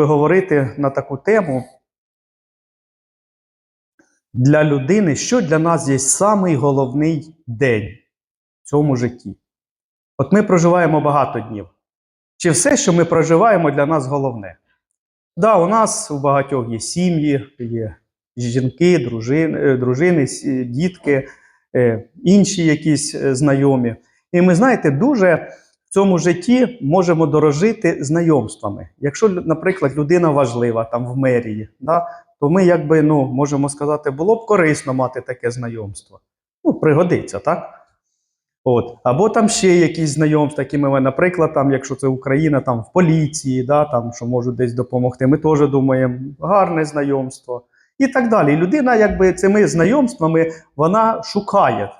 би говорити на таку тему. Для людини, що для нас є самий головний день в цьому житті? От ми проживаємо багато днів. Чи все, що ми проживаємо, для нас головне? Да, у нас у багатьох є сім'ї, є жінки, дружини, е, дружини, дітки, е, інші якісь е, знайомі. І ми, знаєте, дуже в цьому житті можемо дорожити знайомствами. Якщо, наприклад, людина важлива там в мерії, да, то ми, якби, ну, можемо сказати, було б корисно мати таке знайомство. Ну, пригодиться, так? От. Або там ще якісь знайомства, які ми, наприклад, там, якщо це Україна, там в поліції, да, там, що можуть десь допомогти, ми теж думаємо, гарне знайомство. І так далі. Людина, якби цими знайомствами, вона шукає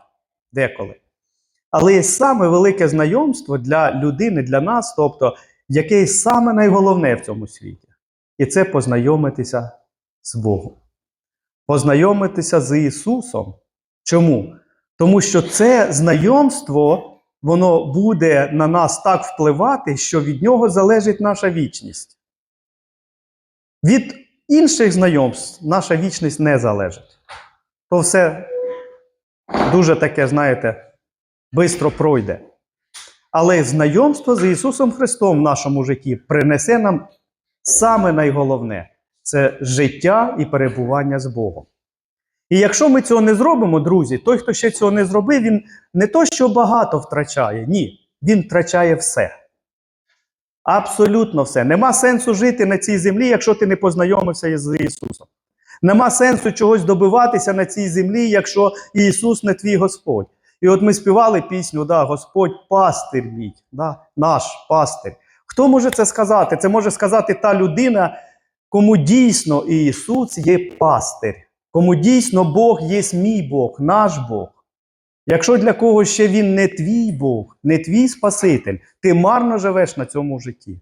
деколи. Але є саме велике знайомство для людини, для нас, тобто, яке є саме найголовне в цьому світі. І це познайомитися з Богом. Познайомитися з Ісусом. Чому? Тому що це знайомство, воно буде на нас так впливати, що від нього залежить наша вічність. Від інших знайомств наша вічність не залежить. То все дуже таке, знаєте, швидко пройде. Але знайомство з Ісусом Христом в нашому житті принесе нам саме найголовне це життя і перебування з Богом. І якщо ми цього не зробимо, друзі, той, хто ще цього не зробив, він не то, що багато втрачає, ні, він втрачає все. Абсолютно все. Нема сенсу жити на цій землі, якщо ти не познайомився з Ісусом. Нема сенсу чогось добиватися на цій землі, якщо Ісус не твій Господь. І от ми співали пісню, да, Господь пастир мій, да, наш пастир. Хто може це сказати? Це може сказати та людина, кому дійсно Ісус є пастир, кому дійсно Бог є мій Бог, наш Бог. Якщо для когось ще він не твій Бог, не твій Спаситель, ти марно живеш на цьому житті.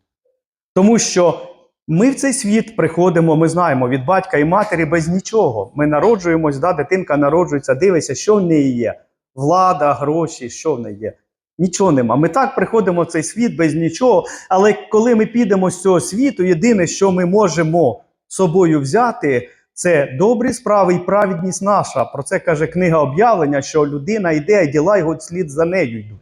Тому що ми в цей світ приходимо, ми знаємо, від батька і матері без нічого. Ми народжуємось, да, дитинка народжується, дивиться, що в неї є. Влада, гроші, що в неї є. Нічого нема. Ми так приходимо в цей світ без нічого. Але коли ми підемо з цього світу, єдине, що ми можемо собою взяти, це добрі справи і праведність наша. Про це каже книга об'явлення, що людина йде, а діла його слід за нею йдуть.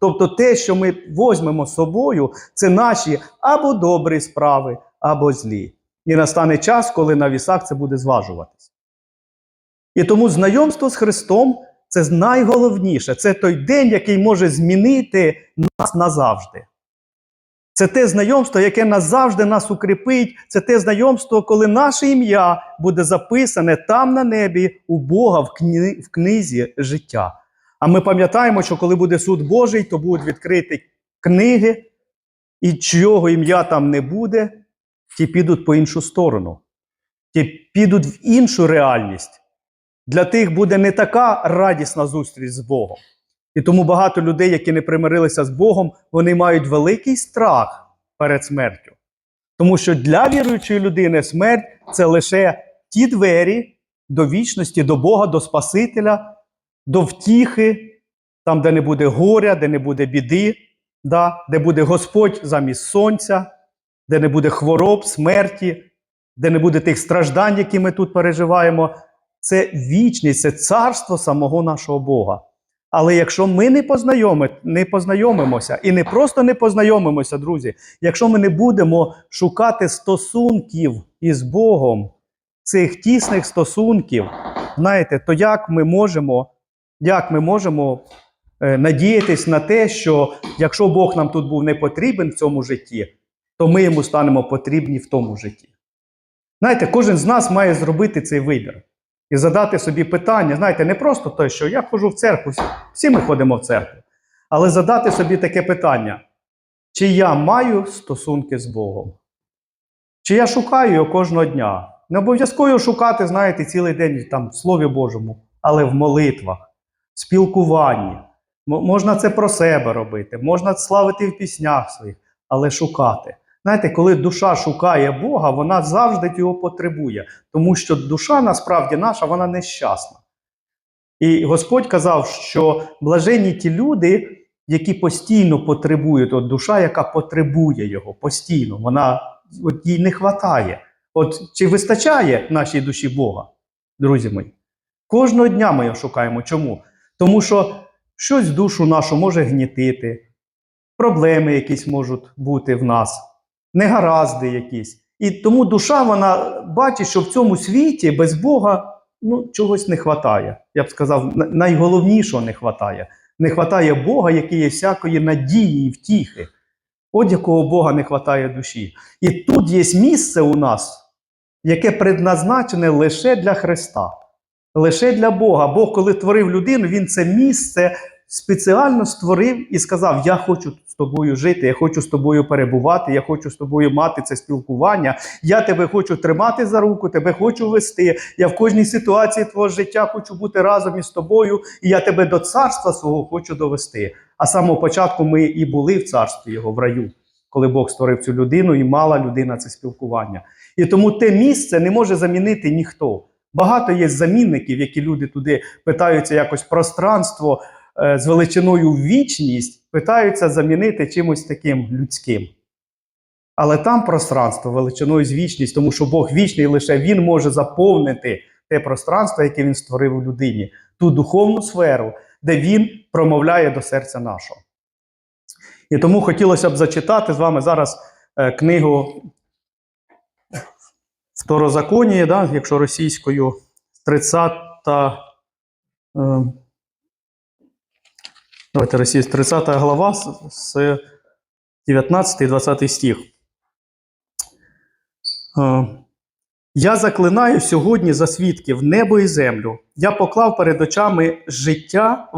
Тобто те, що ми возьмемо з собою, це наші або добрі справи, або злі. І настане час, коли на вісах це буде зважуватись. І тому знайомство з Христом це найголовніше. Це той день, який може змінити нас назавжди. Це те знайомство, яке назавжди нас укріпить. Це те знайомство, коли наше ім'я буде записане там на небі у Бога в, кни... в книзі життя. А ми пам'ятаємо, що коли буде суд Божий, то будуть відкриті книги, і чого ім'я там не буде, ті підуть по іншу сторону, ті підуть в іншу реальність. Для тих буде не така радісна зустріч з Богом. І тому багато людей, які не примирилися з Богом, вони мають великий страх перед смертю. Тому що для віруючої людини смерть це лише ті двері до вічності, до Бога, до Спасителя, до втіхи, там, де не буде горя, де не буде біди, да, де буде Господь замість сонця, де не буде хвороб, смерті, де не буде тих страждань, які ми тут переживаємо. Це вічність, це царство самого нашого Бога. Але якщо ми не, познайоми, не познайомимося, і не просто не познайомимося, друзі, якщо ми не будемо шукати стосунків із Богом, цих тісних стосунків, знаєте, то як ми можемо, як ми можемо е, надіятись на те, що якщо Бог нам тут був не потрібен в цьому житті, то ми йому станемо потрібні в тому житті. Знаєте, кожен з нас має зробити цей вибір і задати собі питання, знаєте, не просто те, що я ходжу в церкву, всі- ми ходимо в церкву, але задати собі таке питання: чи я маю стосунки з Богом? Чи я шукаю його кожного дня? Не обов'язково шукати, знаєте, цілий день там, в Слові Божому, але в молитвах, в спілкуванні. Можна це про себе робити, можна славити в піснях своїх, але шукати. Знаєте, коли душа шукає Бога, вона завжди його потребує, тому що душа насправді наша, вона нещасна. І Господь казав, що блаженні ті люди, які постійно потребують, от душа, яка потребує його постійно, вона от їй не вистачає. От чи вистачає нашій душі Бога, друзі мої? Кожного дня ми його шукаємо. Чому? Тому що щось душу нашу може гнітити, проблеми якісь можуть бути в нас, негаразди якісь. І тому душа вона бачить, що в цьому світі без Бога ну, чогось не вистачає. Я б сказав, найголовнішого не вистачає. Не вистачає Бога, який є всякої надії і втіхи. От якого Бога не вистачає душі. І тут є місце у нас, яке предназначене лише для Христа, лише для Бога. Бог, коли творив людину, Він це місце спеціально створив і сказав: Я хочу з тобою жити, я хочу з тобою перебувати, я хочу з тобою мати це спілкування. Я тебе хочу тримати за руку, тебе хочу вести. Я в кожній ситуації твого життя хочу бути разом із тобою, і я тебе до царства свого хочу довести. А самого початку ми і були в царстві його в раю, коли Бог створив цю людину і мала людина це спілкування. І тому те місце не може замінити ніхто. Багато є замінників, які люди туди питаються якось пространство е, з величиною вічність, питаються замінити чимось таким людським. Але там пространство величиною з вічність, тому що Бог вічний, лише Він може заповнити те пространство, яке він створив у людині, ту духовну сферу, де він промовляє до серця нашого. І тому хотілося б зачитати з вами зараз е, книгу Второзаконія, да, якщо російською, 30. Е, давайте російською, 30 глава з, з 19 і 20 стих. Е, я заклинаю сьогодні за свідків небо і землю. Я поклав перед очами життя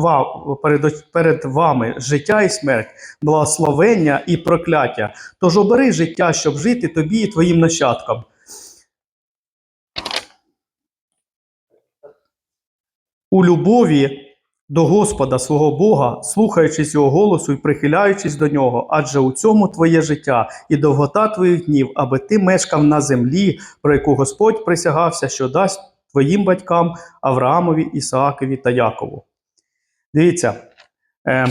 перед вами життя і смерть, благословення і прокляття. Тож обери життя, щоб жити тобі і твоїм нащадкам. У любові до Господа свого Бога, слухаючись його голосу і прихиляючись до нього, адже у цьому твоє життя і довгота твоїх днів, аби ти мешкав на землі, про яку Господь присягався, що дасть твоїм батькам Авраамові, Ісаакові та Якову. Дивіться, е,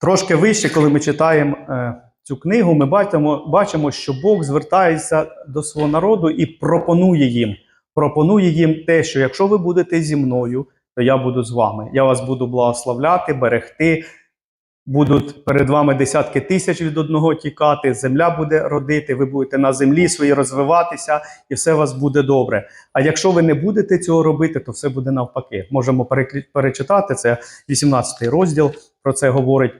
трошки вище, коли ми читаємо е, цю книгу, ми бачимо, бачимо, що Бог звертається до свого народу і пропонує їм. Пропонує їм те, що якщо ви будете зі мною, то я буду з вами. Я вас буду благословляти, берегти. Будуть перед вами десятки тисяч від одного тікати, земля буде родити, ви будете на землі своїй розвиватися, і все у вас буде добре. А якщо ви не будете цього робити, то все буде навпаки. Можемо перечитати це 18 розділ про це говорить.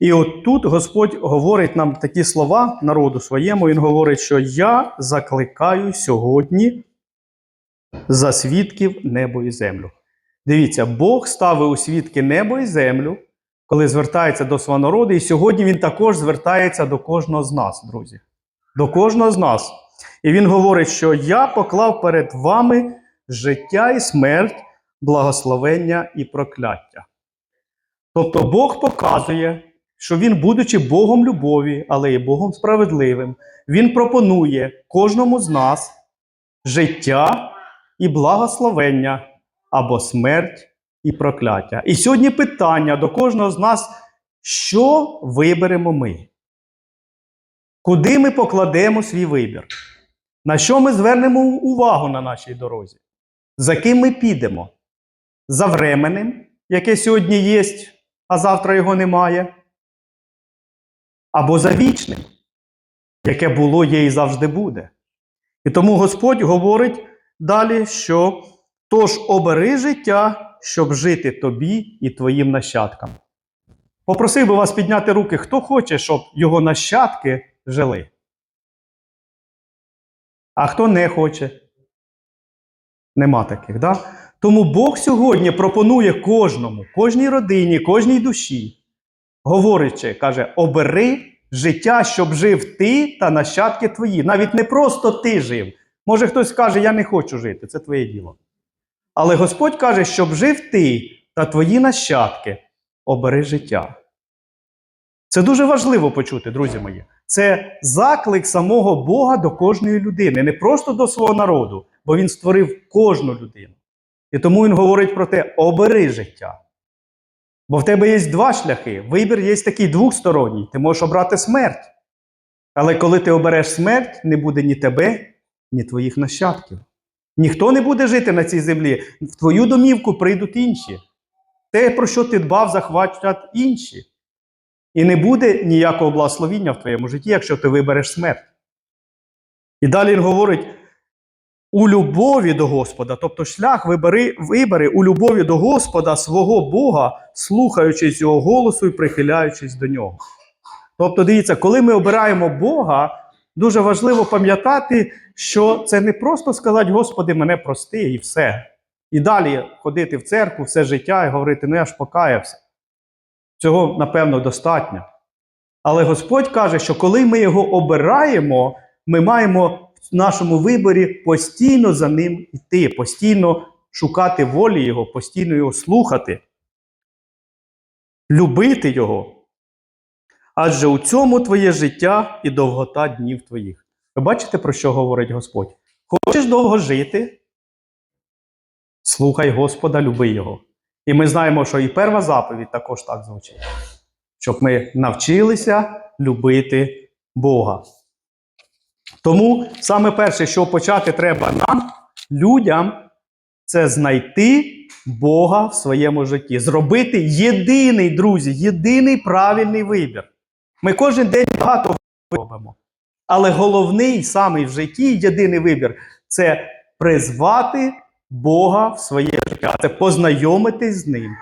І от тут Господь говорить нам такі слова народу своєму. Він говорить, що я закликаю сьогодні за свідків небо і землю. Дивіться, Бог ставив у свідки небо і землю, коли звертається до свого народу, і сьогодні він також звертається до кожного з нас, друзі. До кожного з нас. І він говорить, що я поклав перед вами життя і смерть, благословення і прокляття. Тобто Бог показує, що Він, будучи Богом любові, але і Богом справедливим, Він пропонує кожному з нас життя і благословення або смерть і прокляття. І сьогодні питання до кожного з нас: що виберемо ми? Куди ми покладемо свій вибір? На що ми звернемо увагу на нашій дорозі? За ким ми підемо? За временем, яке сьогодні є, а завтра його немає? Або за вічним, яке було, є і завжди буде. І тому Господь говорить далі, що тож обери життя, щоб жити тобі і твоїм нащадкам. Попросив би вас підняти руки, хто хоче, щоб його нащадки жили. А хто не хоче? Нема таких, да? Тому Бог сьогодні пропонує кожному, кожній родині, кожній душі, говорячи, каже: обери життя, щоб жив ти та нащадки твої. Навіть не просто ти жив. Може, хтось скаже, я не хочу жити, це твоє діло. Але Господь каже, щоб жив ти та твої нащадки, обери життя. Це дуже важливо почути, друзі мої. Це заклик самого Бога до кожної людини, не просто до свого народу, бо Він створив кожну людину. І тому Він говорить про те: обери життя. Бо в тебе є два шляхи. Вибір є такий двосторонній. Ти можеш обрати смерть. Але коли ти обереш смерть, не буде ні тебе, ні твоїх нащадків. Ніхто не буде жити на цій землі. В твою домівку прийдуть інші. Те, про що ти дбав, захватять інші. І не буде ніякого благословіння в твоєму житті, якщо ти вибереш смерть. І далі він говорить: у любові до Господа, тобто шлях вибери, вибери у любові до Господа свого Бога, слухаючись Його голосу і прихиляючись до нього. Тобто, дивіться, коли ми обираємо Бога, дуже важливо пам'ятати, що це не просто сказати, Господи, мене прости, і все. І далі ходити в церкву все життя і говорити, ну я ж покаявся. Цього, напевно, достатньо. Але Господь каже, що коли ми його обираємо, ми маємо в нашому виборі постійно за ним йти, постійно шукати волі Його, постійно його слухати, любити Його. Адже у цьому твоє життя і довгота днів твоїх. Ви бачите, про що говорить Господь? Хочеш довго жити? Слухай Господа, люби Його. І ми знаємо, що і перша заповідь також так звучить, щоб ми навчилися любити Бога. Тому саме перше, що почати треба нам, людям, це знайти Бога в своєму житті. Зробити єдиний, друзі, єдиний правильний вибір. Ми кожен день багато робимо. Але головний самий в житті єдиний вибір це призвати Бога в своє життя, це познайомитись з ним,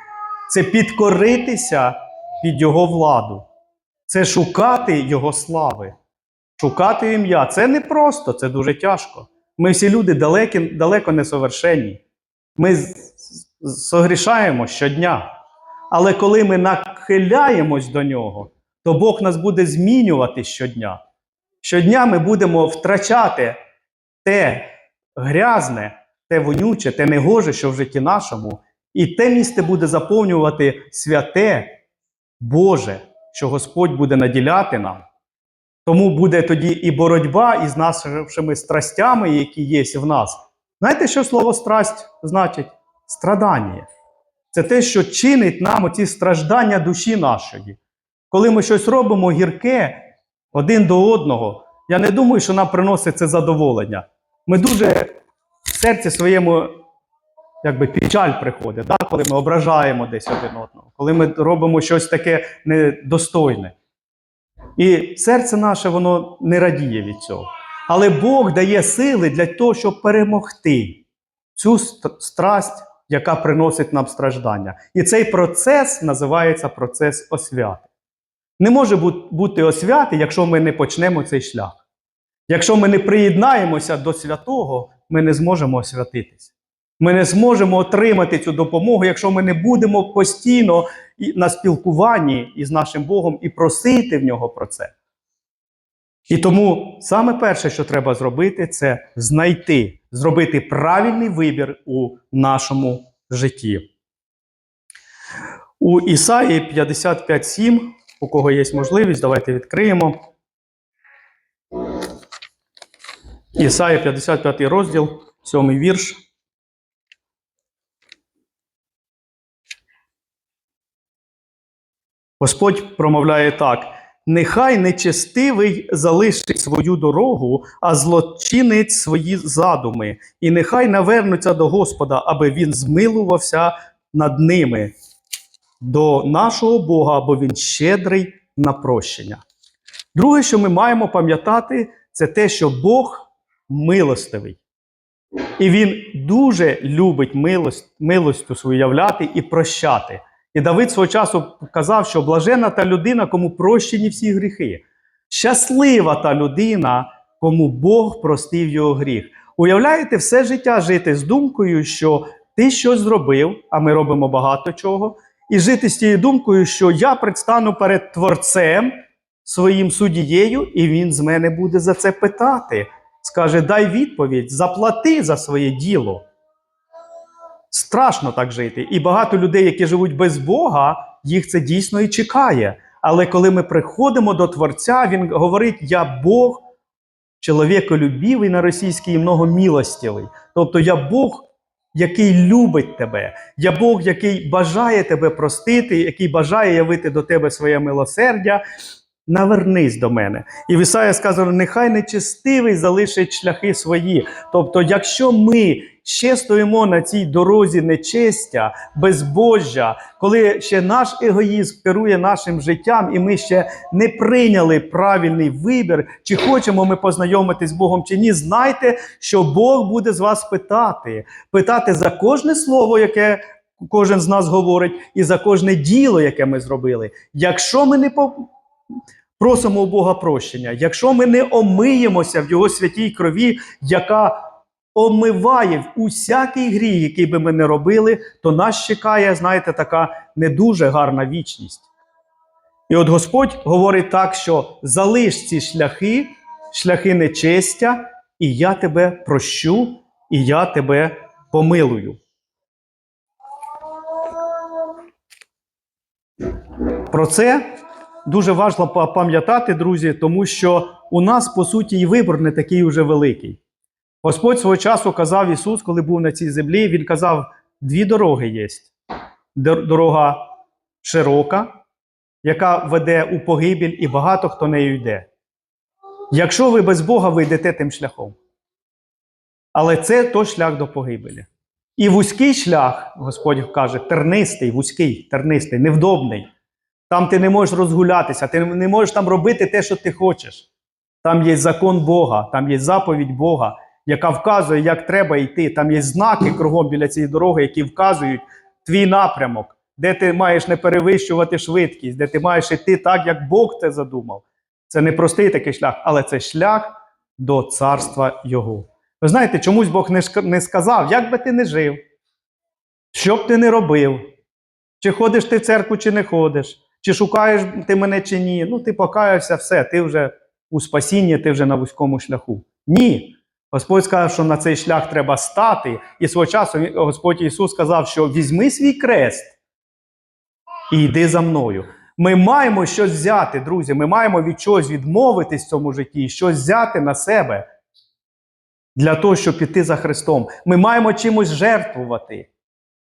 це підкоритися під Його владу, це шукати Його слави, шукати ім'я. Це не просто, це дуже тяжко. Ми всі люди далекі, далеко не совершенні. Ми согрішаємо щодня. Але коли ми нахиляємось до нього, то Бог нас буде змінювати щодня. Щодня ми будемо втрачати те грязне, те вонюче, те негоже, що в житті нашому, і те місце буде заповнювати святе, Боже, що Господь буде наділяти нам. Тому буде тоді і боротьба із нашими страстями, які є в нас. Знаєте, що слово страсть значить? Страдання. Це те, що чинить нам оці страждання душі нашої. Коли ми щось робимо гірке один до одного, я не думаю, що нам приносить це задоволення. Ми дуже в серці своєму якби печаль приходить, да? коли ми ображаємо десь один одного, коли ми робимо щось таке недостойне. І серце наше воно не радіє від цього. Але Бог дає сили для того, щоб перемогти цю страсть, яка приносить нам страждання. І цей процес називається процес освяти. Не може бути освяти, якщо ми не почнемо цей шлях. Якщо ми не приєднаємося до святого, ми не зможемо освятитися. Ми не зможемо отримати цю допомогу, якщо ми не будемо постійно на спілкуванні із нашим Богом і просити в нього про це. І тому саме перше, що треба зробити, це знайти, зробити правильний вибір у нашому житті. У Ісаї 55.7, у кого є можливість, давайте відкриємо. Ісаї 55 розділ, 7 вірш. Господь промовляє так: нехай нечестивий залишить свою дорогу, а злочинець свої задуми, і нехай навернуться до Господа, аби він змилувався над ними, до нашого Бога, бо він щедрий на прощення. Друге, що ми маємо пам'ятати, це те, що Бог милостивий. І він дуже любить милость, милостю свою являти і прощати. І Давид свого часу казав, що блажена та людина, кому прощені всі гріхи. Щаслива та людина, кому Бог простив його гріх. Уявляєте, все життя жити з думкою, що ти щось зробив, а ми робимо багато чого, і жити з тією думкою, що я предстану перед Творцем своїм суддією, і він з мене буде за це питати. Скаже: дай відповідь, заплати за своє діло. Страшно так жити. І багато людей, які живуть без Бога, їх це дійсно і чекає. Але коли ми приходимо до Творця, він говорить: Я Бог, чоловіколюбівий на російській і многомілостивий. Тобто я Бог, який любить тебе, я Бог, який бажає тебе простити, який бажає явити до тебе своє милосердя. навернись до мене. І в Ісаї сказано, нехай нечестивий залишить шляхи свої. Тобто, якщо ми ще стоїмо на цій дорозі нечестя, безбожжя, коли ще наш егоїзм керує нашим життям, і ми ще не прийняли правильний вибір, чи хочемо ми познайомитись з Богом чи ні, знайте, що Бог буде з вас питати, питати за кожне слово, яке кожен з нас говорить, і за кожне діло, яке ми зробили. Якщо ми не просимо у Бога прощення, якщо ми не омиємося в Його святій крові, яка омиває усякий гріх, який би ми не робили, то нас чекає, знаєте, така не дуже гарна вічність. І от Господь говорить так, що залиш ці шляхи, шляхи нечестя, і я тебе прощу, і я тебе помилую. Про це дуже важливо пам'ятати, друзі, тому що у нас, по суті, і вибір не такий уже великий. Господь свого часу казав Ісус, коли був на цій землі, Він казав: дві дороги є. Дорога широка, яка веде у погибіль, і багато хто нею йде. Якщо ви без Бога, ви йдете тим шляхом. Але це то шлях до погибелі. І вузький шлях, Господь каже, тернистий, вузький, тернистий, невдобний. Там ти не можеш розгулятися, ти не можеш там робити те, що ти хочеш. Там є закон Бога, там є заповідь Бога, яка вказує, як треба йти. Там є знаки кругом біля цієї дороги, які вказують твій напрямок, де ти маєш не перевищувати швидкість, де ти маєш йти так, як Бог це задумав. Це не простий такий шлях, але це шлях до царства Його. Ви знаєте, чомусь Бог не, сказав, як би ти не жив, що б ти не робив, чи ходиш ти в церкву, чи не ходиш, чи шукаєш ти мене, чи ні. Ну, ти покаявся, все, ти вже у спасінні, ти вже на вузькому шляху. Ні. Господь сказав, що на цей шлях треба стати. І свого часу Господь Ісус сказав, що візьми свій крест і йди за мною. Ми маємо щось взяти, друзі. Ми маємо від чогось відмовитись в цьому житті, щось взяти на себе для того, щоб піти за Христом. Ми маємо чимось жертвувати.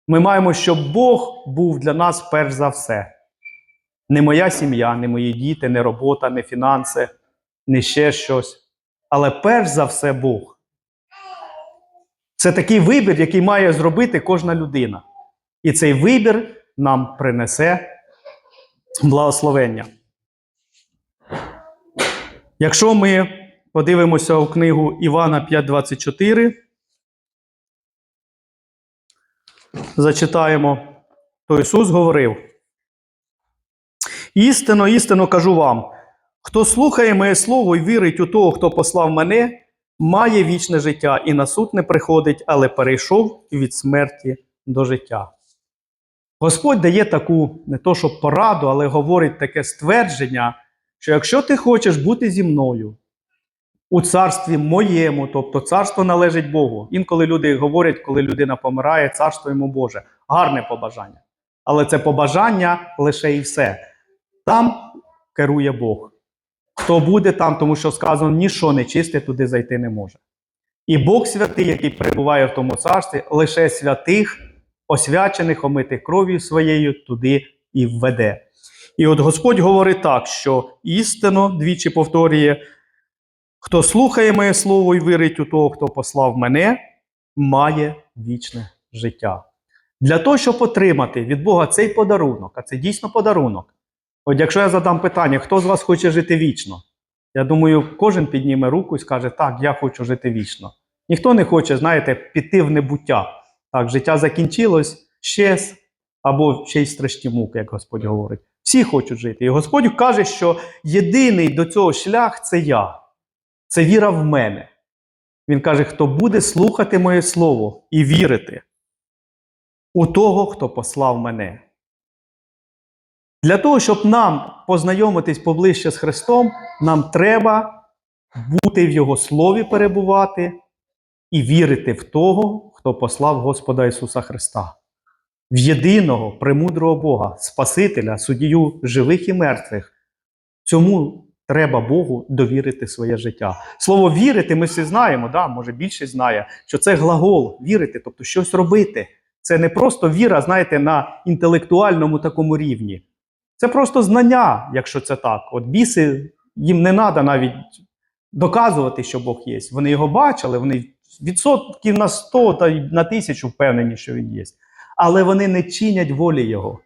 Ми маємо, щоб Бог був для нас перш за все. Не моя сім'я, не мої діти, не робота, не фінанси, не ще щось. Але перш за все Бог. Це такий вибір, який має зробити кожна людина. І цей вибір нам принесе благословення. Якщо ми подивимося у книгу Івана 5.24, зачитаємо, то Ісус говорив: Істинно, істинно кажу вам, хто слухає моє слово і вірить у того, хто послав мене, має вічне життя і на суд не приходить, але перейшов від смерті до життя. Господь дає таку не то, що пораду, але говорить таке ствердження, що якщо ти хочеш бути зі мною у царстві моєму, тобто царство належить Богу. Інколи люди говорять, коли людина помирає, царство йому Боже. Гарне побажання. Але це побажання лише і все. Там керує Бог. Хто буде там, тому що сказано, ніщо нечисте туди зайти не може. І Бог святий, який перебуває в тому царстві, лише святих, освячених, омитих кров'ю своєю, туди і введе. І от Господь говорить так, що істинно двічі повторює, хто слухає моє слово і вірить у того, хто послав мене, має вічне життя. Для того, щоб отримати від Бога цей подарунок, а це дійсно подарунок. От якщо я задам питання, хто з вас хоче жити вічно? Я думаю, кожен підніме руку і скаже, так, я хочу жити вічно. Ніхто не хоче, знаєте, піти в небуття. Так, життя закінчилось, щез, або ще й страшні муки, як Господь говорить. Всі хочуть жити. І Господь каже, що єдиний до цього шлях це я. Це віра в мене. Він каже, хто буде слухати моє слово і вірити у того, хто послав мене. Для того, щоб нам познайомитись поближче з Христом, нам треба бути в Його слові перебувати і вірити в того, хто послав Господа Ісуса Христа, в єдиного премудрого Бога, Спасителя, суддію живих і мертвих. Цьому треба Богу довірити своє життя. Слово вірити, ми всі знаємо, да, може більшість знає, що це глагол вірити, тобто щось робити. Це не просто віра, знаєте, на інтелектуальному такому рівні. Це просто знання, якщо це так. От біси, їм не треба навіть доказувати, що Бог є. Вони його бачили, вони відсотків на 100 та на тисячу впевнені, що він є. Але вони не чинять волі Його.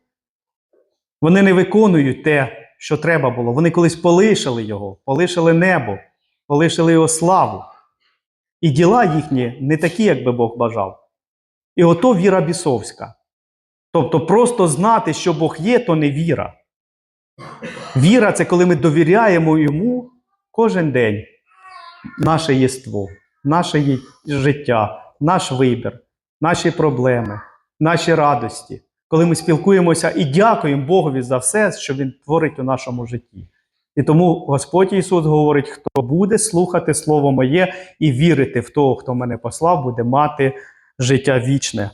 Вони не виконують те, що треба було. Вони колись полишили його, полишили небо, полишили його славу. І діла їхні не такі, як би Бог бажав. І ото віра бісовська. Тобто просто знати, що Бог є, то не віра. Віра це коли ми довіряємо йому кожен день наше єство, наше життя, наш вибір, наші проблеми, наші радості. Коли ми спілкуємося і дякуємо Богові за все, що Він творить у нашому житті. І тому Господь Ісус говорить: хто буде слухати Слово моє і вірити в того, хто мене послав, буде мати життя вічне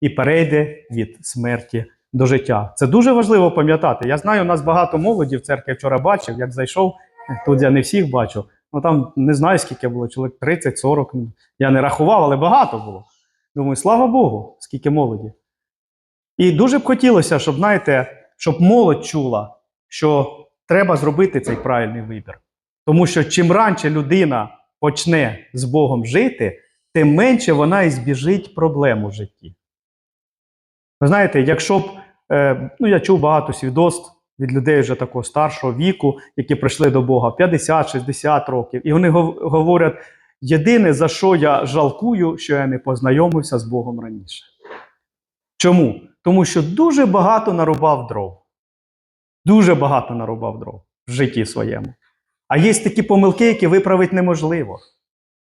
і перейде від смерті до життя. Це дуже важливо пам'ятати. Я знаю, у нас багато молоді в церкві вчора бачив, як зайшов. Тут я не всіх бачу. Ну там не знаю, скільки було, чоловік 30-40. ну, Я не рахував, але багато було. Думаю, слава Богу, скільки молоді. І дуже б хотілося, щоб, знаєте, щоб молодь чула, що треба зробити цей правильний вибір. Тому що чим раніше людина почне з Богом жити, тим менше вона і збіжить проблем у житті. Ви знаєте, якщо б, е, ну я чув багато свідоцтв від людей вже такого старшого віку, які прийшли до Бога 50-60 років, і вони говорять: єдине, за що я жалкую, що я не познайомився з Богом раніше. Чому? Тому що дуже багато нарубав дров. Дуже багато нарубав дров в житті своєму. А є такі помилки, які виправити неможливо.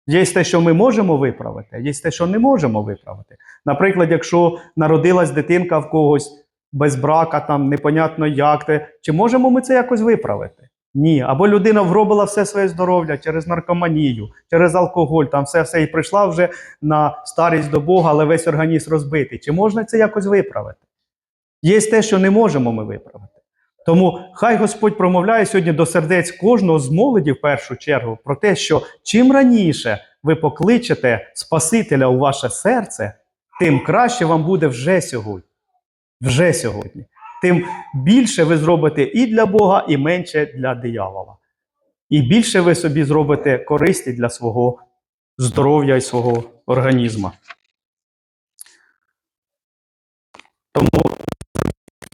Є те, що ми можемо виправити, а є те, що не можемо виправити. Наприклад, якщо народилась дитинка в когось без брака, там непонятно як те, чи можемо ми це якось виправити? Ні. Або людина вробила все своє здоров'я через наркоманію, через алкоголь, там все все і прийшла вже на старість до Бога, але весь організм розбитий. Чи можна це якось виправити? Є те, що не можемо ми виправити. Тому хай Господь промовляє сьогодні до сердець кожного з молоді в першу чергу про те, що чим раніше ви покличете Спасителя у ваше серце, тим краще вам буде вже сьогодні. Вже сьогодні. Тим більше ви зробите і для Бога, і менше для диявола. І більше ви собі зробите користі для свого здоров'я і свого організму. Тому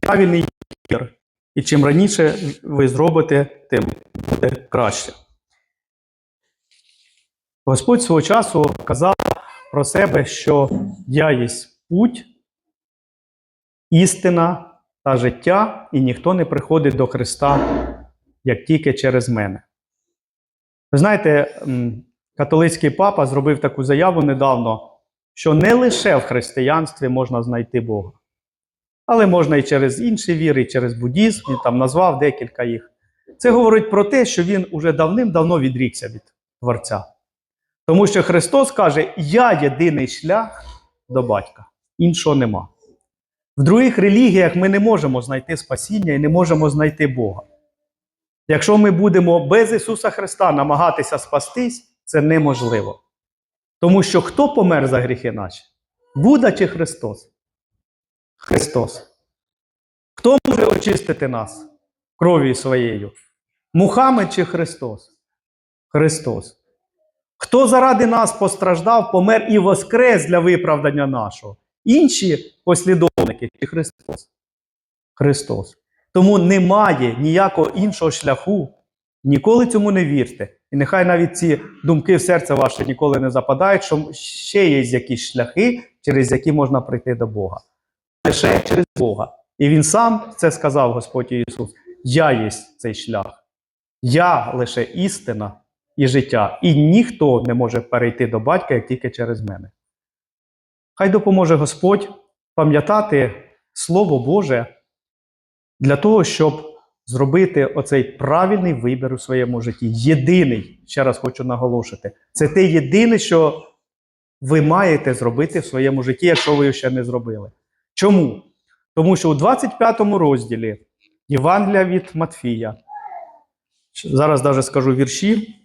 правильний вибір. І чим раніше ви зробите, тим буде краще. Господь свого часу казав про себе, що я є путь, істина та життя, і ніхто не приходить до Христа, як тільки через мене. Ви знаєте, католицький папа зробив таку заяву недавно, що не лише в християнстві можна знайти Бога, але можна і через інші віри, і через буддізм, він там назвав декілька їх. Це говорить про те, що він уже давним-давно відрікся від Творця. Тому що Христос каже: Я єдиний шлях до батька, іншого нема. В других релігіях ми не можемо знайти спасіння і не можемо знайти Бога. Якщо ми будемо без Ісуса Христа намагатися спастись, це неможливо. Тому що хто помер за гріхи наші? Будда чи Христос? Христос. Хто може очистити нас кров'ю своєю? Мухаммед чи Христос? Христос. Хто заради нас постраждав, помер і воскрес для виправдання нашого? Інші послідовники чи Христос? Христос. Тому немає ніякого іншого шляху. Ніколи цьому не вірте. І нехай навіть ці думки в серце ваше ніколи не западають, що ще є якісь шляхи, через які можна прийти до Бога. Лише через Бога. І Він сам це сказав Господь Ісус: Я є цей шлях. Я лише істина і життя, і ніхто не може перейти до батька як тільки через мене. Хай допоможе Господь пам'ятати Слово Боже для того, щоб зробити оцей правильний вибір у своєму житті. Єдиний, ще раз хочу наголошити, це те єдине, що ви маєте зробити в своєму житті, якщо ви ще не зробили. Чому? Тому що у 25 розділі Євангелія від Матфія, зараз навіть скажу вірші,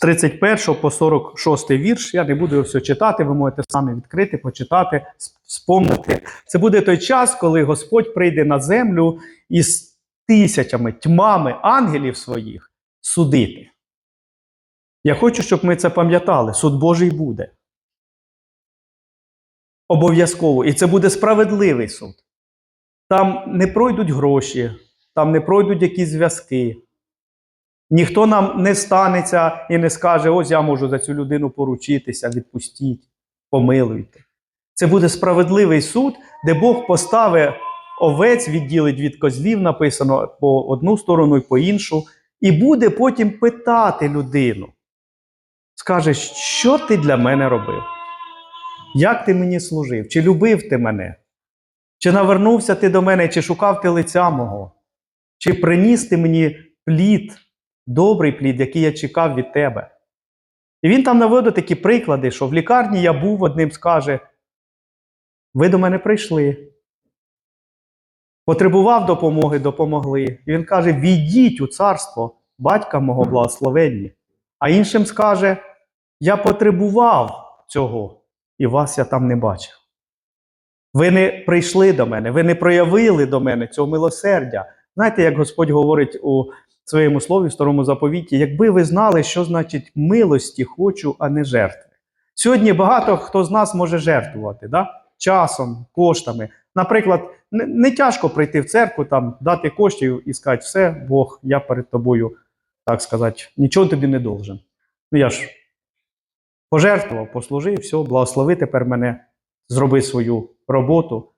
31 по 46 вірш. Я не буду його все читати, ви можете самі відкрити, почитати, спомнити. Це буде той час, коли Господь прийде на землю із тисячами, тьмами ангелів своїх судити. Я хочу, щоб ми це пам'ятали. Суд Божий буде. Обов'язково. І це буде справедливий суд. Там не пройдуть гроші, там не пройдуть якісь зв'язки. Ніхто нам не станеться і не скаже: ось я можу за цю людину поручитися, відпустіть, помилуйте. Це буде справедливий суд, де Бог поставить овець, відділить від козлів, написано по одну сторону і по іншу, і буде потім питати людину. Скаже, що ти для мене робив? Як ти мені служив? Чи любив ти мене? Чи навернувся ти до мене, чи шукав ти лиця мого? Чи приніс ти мені плід, добрий плід, який я чекав від тебе? І він там наводить такі приклади, що в лікарні я був, одним скаже: ви до мене прийшли. Потребував допомоги, допомогли. І він каже: війдіть у царство батька мого благословенні. А іншим скаже: Я потребував цього, і вас я там не бачив. Ви не прийшли до мене, ви не проявили до мене цього милосердя. Знаєте, як Господь говорить у своєму слові, в старому заповіті, якби ви знали, що значить милості хочу, а не жертви. Сьогодні багато хто з нас може жертвувати да? часом, коштами. Наприклад, не, не тяжко прийти в церкву, там, дати коштів і сказати, все, Бог, я перед тобою, так сказати, нічого тобі не должен. Ну я ж пожертвував, послужив, все, благослови тепер мене, зроби свою роботу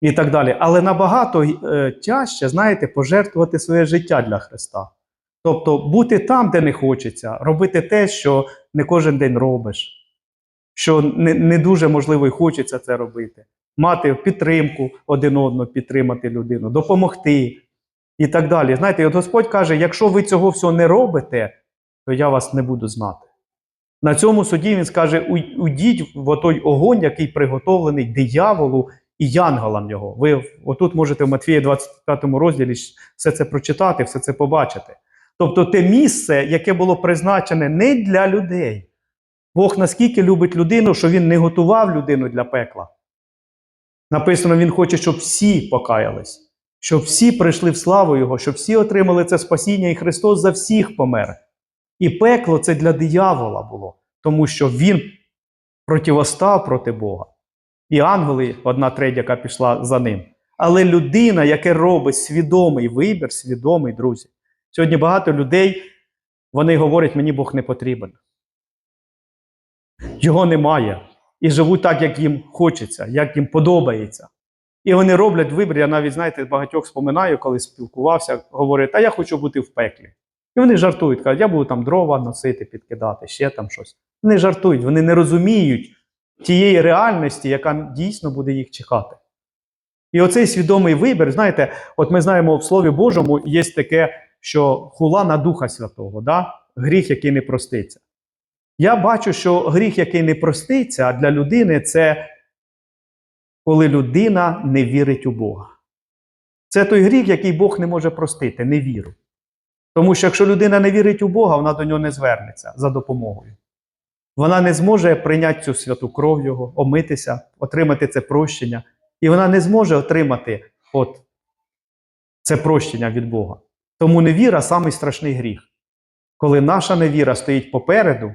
і так далі. Але набагато е, тяжче, знаєте, пожертвувати своє життя для Христа. Тобто бути там, де не хочеться, робити те, що не кожен день робиш, що не, не дуже можливо і хочеться це робити. Мати підтримку один одного, підтримати людину, допомогти і так далі. Знаєте, от Господь каже: якщо ви цього всього не робите, то я вас не буду знати. На цьому суді він скаже: уйдіть в той огонь, який приготовлений дияволу і янголам його. Ви отут можете в Матфія 25 розділі все це прочитати, все це побачити. Тобто те місце, яке було призначене не для людей. Бог наскільки любить людину, що він не готував людину для пекла. Написано, він хоче, щоб всі покаялись, щоб всі прийшли в славу Його, щоб всі отримали це спасіння, і Христос за всіх помер. І пекло це для диявола було, тому що він противостав проти Бога. І ангели, одна третя, яка пішла за ним. Але людина, яка робить свідомий вибір, свідомий, друзі. Сьогодні багато людей вони говорять, мені Бог не потрібен. Його немає. І живуть так, як їм хочеться, як їм подобається. І вони роблять вибір. Я навіть, знаєте, багатьох споминаю, коли спілкувався, говорять, а я хочу бути в пеклі. І вони жартують, кажуть, я буду там дрова носити, підкидати, ще там щось. Вони жартують, вони не розуміють тієї реальності, яка дійсно буде їх чекати. І оцей свідомий вибір, знаєте, от ми знаємо в Слові Божому є таке, що хула на Духа Святого, да? гріх, який не проститься. Я бачу, що гріх, який не проститься для людини, це коли людина не вірить у Бога. Це той гріх, який Бог не може простити, невіру. Тому що якщо людина не вірить у Бога, вона до нього не звернеться за допомогою. Вона не зможе прийняти цю святу кров Його, омитися, отримати це прощення. І вона не зможе отримати от це прощення від Бога. Тому невіра самий страшний гріх. Коли наша невіра стоїть попереду,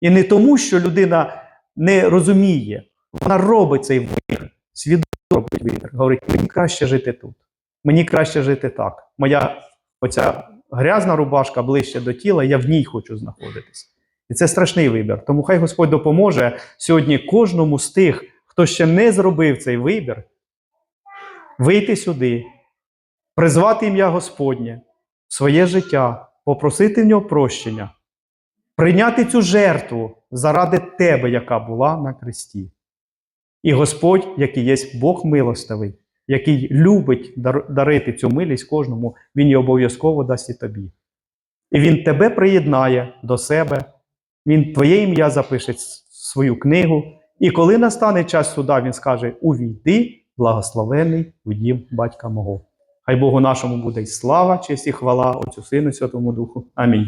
і не тому, що людина не розуміє, вона робить цей вибір, свідомо робить вибір. Говорить, мені краще жити тут, мені краще жити так. Моя оця грязна рубашка ближче до тіла, я в ній хочу знаходитися. І це страшний вибір. Тому хай Господь допоможе сьогодні кожному з тих, хто ще не зробив цей вибір, вийти сюди, призвати ім'я Господнє, своє життя, попросити в нього прощення, прийняти цю жертву заради тебе, яка була на кресті. І Господь, який є Бог милостивий, який любить дарити цю милість кожному, Він її обов'язково дасть і тобі. І Він тебе приєднає до себе, Він твоє ім'я запише свою книгу. І коли настане час суда, Він скаже: Увійди, благословений у дім батька мого. Хай Богу нашому буде й слава, честь і хвала, Отцю Сину, Святому Духу. Амінь.